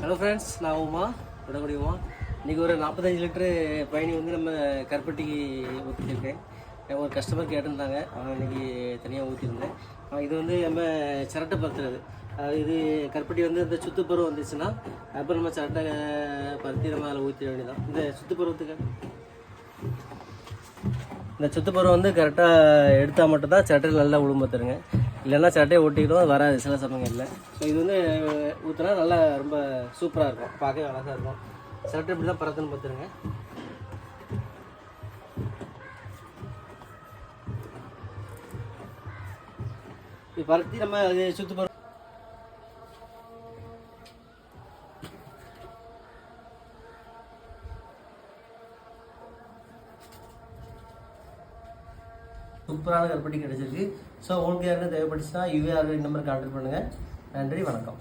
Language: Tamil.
ஹலோ ஃப்ரெண்ட்ஸ் நான் உமா விடக்கூடிய உமா. இன்றைக்கி ஒரு நாற்பத்தஞ்சு லிட்டரு பயணி வந்து நம்ம கருப்பட்டிக்கு ஊற்றிருக்கேன் ஒரு கஸ்டமர் கேட்டிருந்தாங்க. அவன் இன்னைக்கு தனியாக ஊற்றிருந்தேன் இது வந்து நம்ம சிரட்டை பருத்துறது இது கருப்பட்டி வந்து இந்த சுத்துப்பருவம் வந்துச்சுன்னா அப்புறம் நம்ம சிரட்டை பருத்தி நம்ம அதில் ஊற்றிட வேண்டியதான் இந்த சுத்துப்பருவத்துக்கு? இந்த சுத்துப்பருவம் வந்து கரெக்டாக எடுத்தால் மட்டும்தான் சட்டையில் நல்லா உளும்பத்துருங்க இல்லைன்னா சட்டையை ஒட்டிக்கிடும் அது வராது சில சமயங்களில். ஸோ இது வந்து ஊற்றினா நல்லா ரொம்ப சூப்பராக இருக்கும். பார்க்கவே அழகாக இருக்கும். சட்டை இப்படி தான் பறத்துன்னு பார்த்துருங்க. இப்போ பருத்தி நம்ம அது சுத்துப்பருவம் சூப்பரான கருப்பட்டி கிடச்சிருக்கு. ஸோ உங்களுக்கு யாருக்கும் தேவைப்பட்டுச்சுன்னா யூஏஆர் நம்பர் கான்டாக்ட் பண்ணுங்கள் நன்றி வணக்கம்.